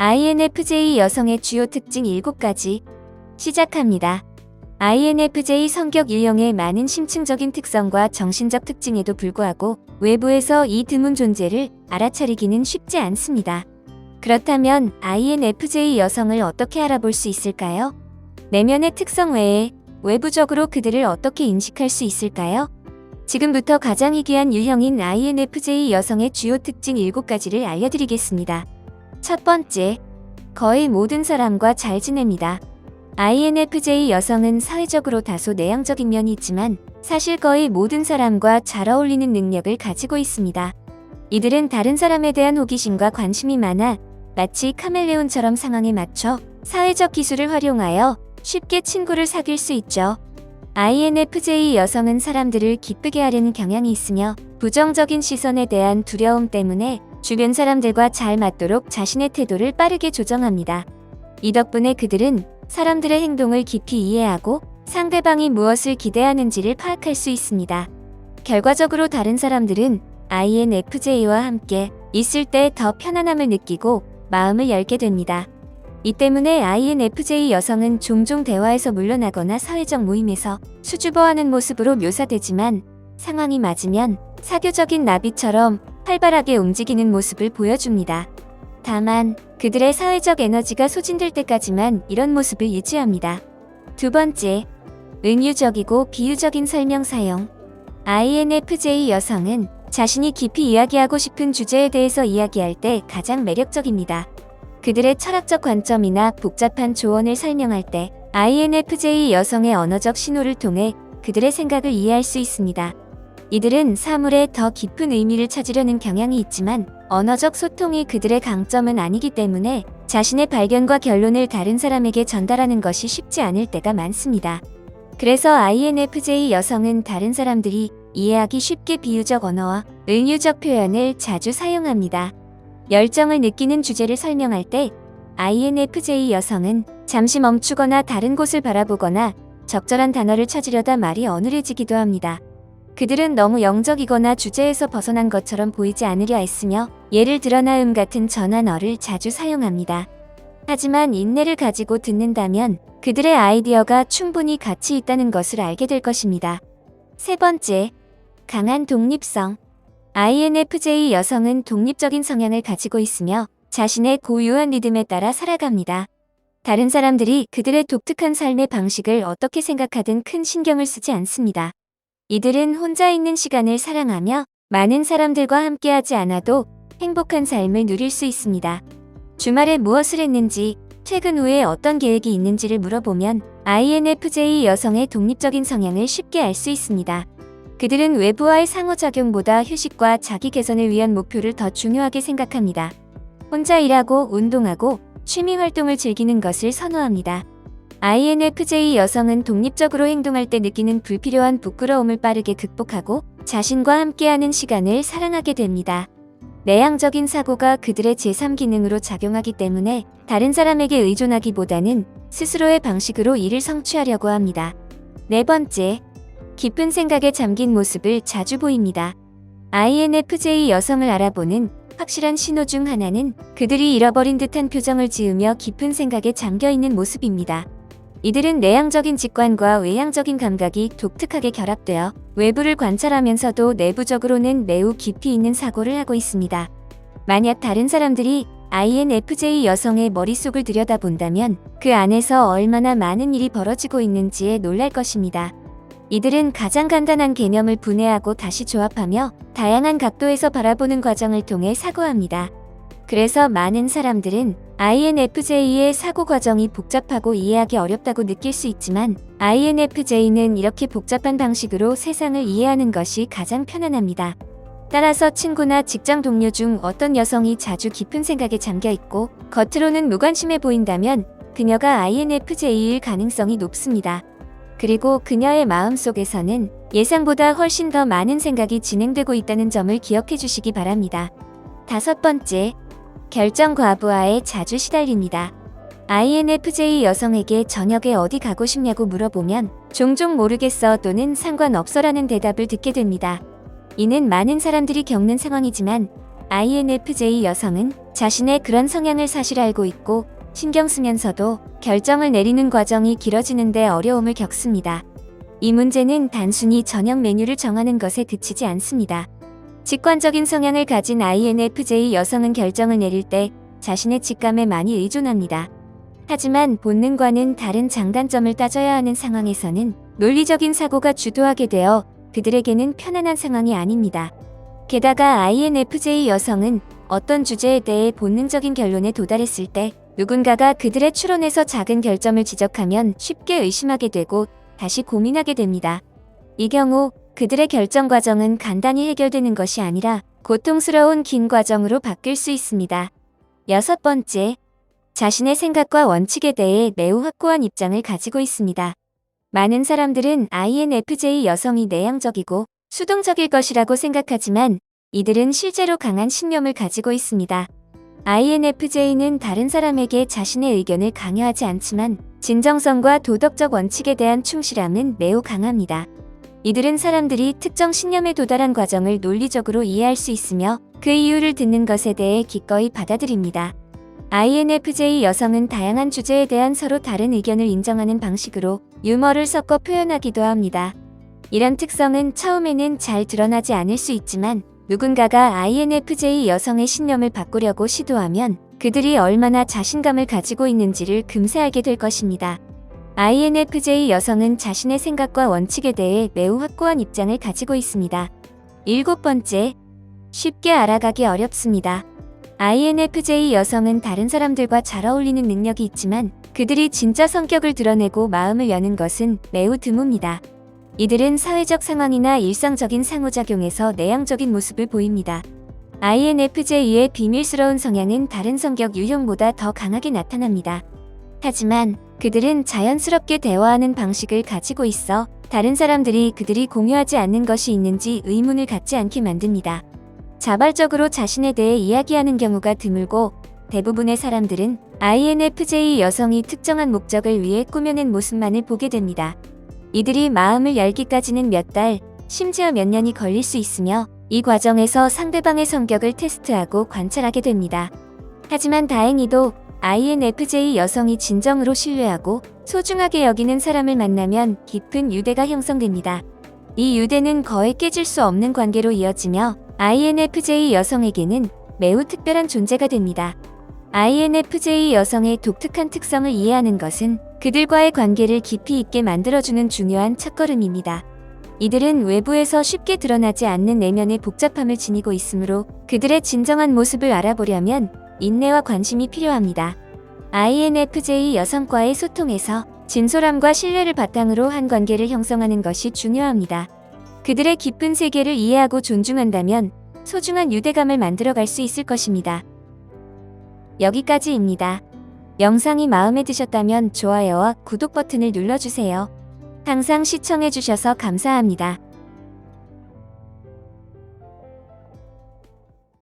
INFJ 여성의 주요 특징 7가지 시작합니다. INFJ 성격 유형의 많은 심층적인 특성과 정신적 특징에도 불구하고 외부에서 이 드문 존재를 알아차리기는 쉽지 않습니다. 그렇다면 INFJ 여성을 어떻게 알아볼 수 있을까요? 내면의 특성 외에 외부적으로 그들을 어떻게 인식할 수 있을까요? 지금부터 가장 희귀한 유형인 INFJ 여성의 주요 특징 7가지를 알려드리겠습니다. 첫 번째, 거의 모든 사람과 잘 지냅니다. INFJ 여성은 사회적으로 다소 내향적인 면이 있지만 사실 거의 모든 사람과 잘 어울리는 능력을 가지고 있습니다. 이들은 다른 사람에 대한 호기심과 관심이 많아 마치 카멜레온처럼 상황에 맞춰 사회적 기술을 활용하여 쉽게 친구를 사귈 수 있죠. INFJ 여성은 사람들을 기쁘게 하려는 경향이 있으며 부정적인 시선에 대한 두려움 때문에 주변 사람들과 잘 맞도록 자신의 태도를 빠르게 조정합니다. 이 덕분에 그들은 사람들의 행동을 깊이 이해하고 상대방이 무엇을 기대하는지를 파악할 수 있습니다. 결과적으로 다른 사람들은 INFJ와 함께 있을 때 더 편안함을 느끼고 마음을 열게 됩니다. 이 때문에 INFJ 여성은 종종 대화에서 물러나거나 사회적 모임에서 수줍어하는 모습으로 묘사되지만 상황이 맞으면 사교적인 나비처럼 활발하게 움직이는 모습을 보여줍니다. 다만 그들의 사회적 에너지가 소진될 때까지만 이런 모습을 유지합니다. 두 번째, 은유적이고 비유적인 설명 사용. INFJ 여성은 자신이 깊이 이야기하고 싶은 주제에 대해서 이야기할 때 가장 매력적입니다. 그들의 철학적 관점이나 복잡한 조언을 설명할 때 INFJ 여성의 언어적 신호를 통해 그들의 생각을 이해할 수 있습니다. 이들은 사물에 더 깊은 의미를 찾으려는 경향이 있지만 언어적 소통이 그들의 강점은 아니기 때문에 자신의 발견과 결론을 다른 사람에게 전달하는 것이 쉽지 않을 때가 많습니다. 그래서 INFJ 여성은 다른 사람들이 이해하기 쉽게 비유적 언어와 은유적 표현을 자주 사용합니다. 열정을 느끼는 주제를 설명할 때 INFJ 여성은 잠시 멈추거나 다른 곳을 바라보거나 적절한 단어를 찾으려다 말이 어눌해지기도 합니다. 그들은 너무 영적이거나 주제에서 벗어난 것처럼 보이지 않으려 애쓰며 예를 들어 나음 같은 전환어를 자주 사용합니다. 하지만 인내를 가지고 듣는다면 그들의 아이디어가 충분히 가치 있다는 것을 알게 될 것입니다. 세 번째, 강한 독립성. INFJ 여성은 독립적인 성향을 가지고 있으며 자신의 고유한 리듬에 따라 살아갑니다. 다른 사람들이 그들의 독특한 삶의 방식을 어떻게 생각하든 큰 신경을 쓰지 않습니다. 이들은 혼자 있는 시간을 사랑하며 많은 사람들과 함께하지 않아도 행복한 삶을 누릴 수 있습니다. 주말에 무엇을 했는지, 퇴근 후에 어떤 계획이 있는지를 물어보면 INFJ 여성의 독립적인 성향을 쉽게 알 수 있습니다. 그들은 외부와의 상호작용보다 휴식과 자기 개선을 위한 목표를 더 중요하게 생각합니다. 혼자 일하고 운동하고 취미 활동을 즐기는 것을 선호합니다. INFJ 여성은 독립적으로 행동할 때 느끼는 불필요한 부끄러움을 빠르게 극복하고 자신과 함께하는 시간을 사랑하게 됩니다. 내향적인 사고가 그들의 제3기능으로 작용하기 때문에 다른 사람에게 의존하기보다는 스스로의 방식으로 일을 성취하려고 합니다. 네 번째, 깊은 생각에 잠긴 모습을 자주 보입니다. INFJ 여성을 알아보는 확실한 신호 중 하나는 그들이 잃어버린 듯한 표정을 지으며 깊은 생각에 잠겨 있는 모습입니다. 이들은 내향적인 직관과 외향적인 감각이 독특하게 결합되어 외부를 관찰하면서도 내부적으로는 매우 깊이 있는 사고를 하고 있습니다. 만약 다른 사람들이 INFJ 여성의 머릿속을 들여다본다면 그 안에서 얼마나 많은 일이 벌어지고 있는지에 놀랄 것입니다. 이들은 가장 간단한 개념을 분해하고 다시 조합하며 다양한 각도에서 바라보는 과정을 통해 사고합니다. 그래서 많은 사람들은 INFJ의 사고 과정이 복잡하고 이해하기 어렵다고 느낄 수 있지만 INFJ는 이렇게 복잡한 방식으로 세상을 이해하는 것이 가장 편안합니다. 따라서 친구나 직장 동료 중 어떤 여성이 자주 깊은 생각에 잠겨 있고 겉으로는 무관심해 보인다면 그녀가 INFJ일 가능성이 높습니다. 그리고 그녀의 마음 속에서는 예상보다 훨씬 더 많은 생각이 진행되고 있다는 점을 기억해 주시기 바랍니다. 다섯 번째, 결정 과부하에 자주 시달립니다. INFJ 여성에게 저녁에 어디 가고 싶냐고 물어보면 종종 모르겠어 또는 상관없어라는 대답을 듣게 됩니다. 이는 많은 사람들이 겪는 상황이지만 INFJ 여성은 자신의 그런 성향을 사실 알고 있고 신경 쓰면서도 결정을 내리는 과정이 길어지는데 어려움을 겪습니다. 이 문제는 단순히 저녁 메뉴를 정하는 것에 그치지 않습니다. 직관적인 성향을 가진 INFJ 여성은 결정을 내릴 때 자신의 직감에 많이 의존합니다. 하지만 본능과는 다른 장단점을 따져야 하는 상황에서는 논리적인 사고가 주도하게 되어 그들에게는 편안한 상황이 아닙니다. 게다가 INFJ 여성은 어떤 주제에 대해 본능적인 결론에 도달했을 때 누군가가 그들의 추론에서 작은 결점을 지적하면 쉽게 의심하게 되고 다시 고민하게 됩니다. 이 경우 그들의 결정 과정은 간단히 해결되는 것이 아니라 고통스러운 긴 과정으로 바뀔 수 있습니다. 여섯 번째, 자신의 생각과 원칙에 대해 매우 확고한 입장을 가지고 있습니다. 많은 사람들은 INFJ 여성이 내향적이고 수동적일 것이라고 생각하지만 이들은 실제로 강한 신념을 가지고 있습니다. INFJ는 다른 사람에게 자신의 의견을 강요하지 않지만 진정성과 도덕적 원칙에 대한 충실함은 매우 강합니다. 이들은 사람들이 특정 신념에 도달한 과정을 논리적으로 이해할 수 있으며 그 이유를 듣는 것에 대해 기꺼이 받아들입니다. INFJ 여성은 다양한 주제에 대한 서로 다른 의견을 인정하는 방식으로 유머를 섞어 표현하기도 합니다. 이런 특성은 처음에는 잘 드러나지 않을 수 있지만 누군가가 INFJ 여성의 신념을 바꾸려고 시도하면 그들이 얼마나 자신감을 가지고 있는지를 금세 알게 될 것입니다. INFJ 여성은 자신의 생각과 원칙에 대해 매우 확고한 입장을 가지고 있습니다. 일곱 번째, 쉽게 알아가기 어렵습니다. INFJ 여성은 다른 사람들과 잘 어울리는 능력이 있지만 그들이 진짜 성격을 드러내고 마음을 여는 것은 매우 드뭅니다. 이들은 사회적 상황이나 일상적인 상호작용에서 내향적인 모습을 보입니다. INFJ의 비밀스러운 성향은 다른 성격 유형보다 더 강하게 나타납니다. 하지만 그들은 자연스럽게 대화하는 방식을 가지고 있어 다른 사람들이 그들이 공유하지 않는 것이 있는지 의문을 갖지 않게 만듭니다. 자발적으로 자신에 대해 이야기하는 경우가 드물고 대부분의 사람들은 INFJ 여성이 특정한 목적을 위해 꾸며낸 모습만을 보게 됩니다. 이들이 마음을 열기까지는 몇 달, 심지어 몇 년이 걸릴 수 있으며 이 과정에서 상대방의 성격을 테스트하고 관찰하게 됩니다. 하지만 다행히도 INFJ 여성이 진정으로 신뢰하고 소중하게 여기는 사람을 만나면 깊은 유대가 형성됩니다. 이 유대는 거의 깨질 수 없는 관계로 이어지며 INFJ 여성에게는 매우 특별한 존재가 됩니다. INFJ 여성의 독특한 특성을 이해하는 것은 그들과의 관계를 깊이 있게 만들어주는 중요한 첫걸음입니다. 이들은 외부에서 쉽게 드러나지 않는 내면의 복잡함을 지니고 있으므로 그들의 진정한 모습을 알아보려면 인내와 관심이 필요합니다. INFJ 여성과의 소통에서 진솔함과 신뢰를 바탕으로 한 관계를 형성하는 것이 중요합니다. 그들의 깊은 세계를 이해하고 존중한다면 소중한 유대감을 만들어갈 수 있을 것입니다. 여기까지입니다. 영상이 마음에 드셨다면 좋아요와 구독 버튼을 눌러주세요. 항상 시청해주셔서 감사합니다.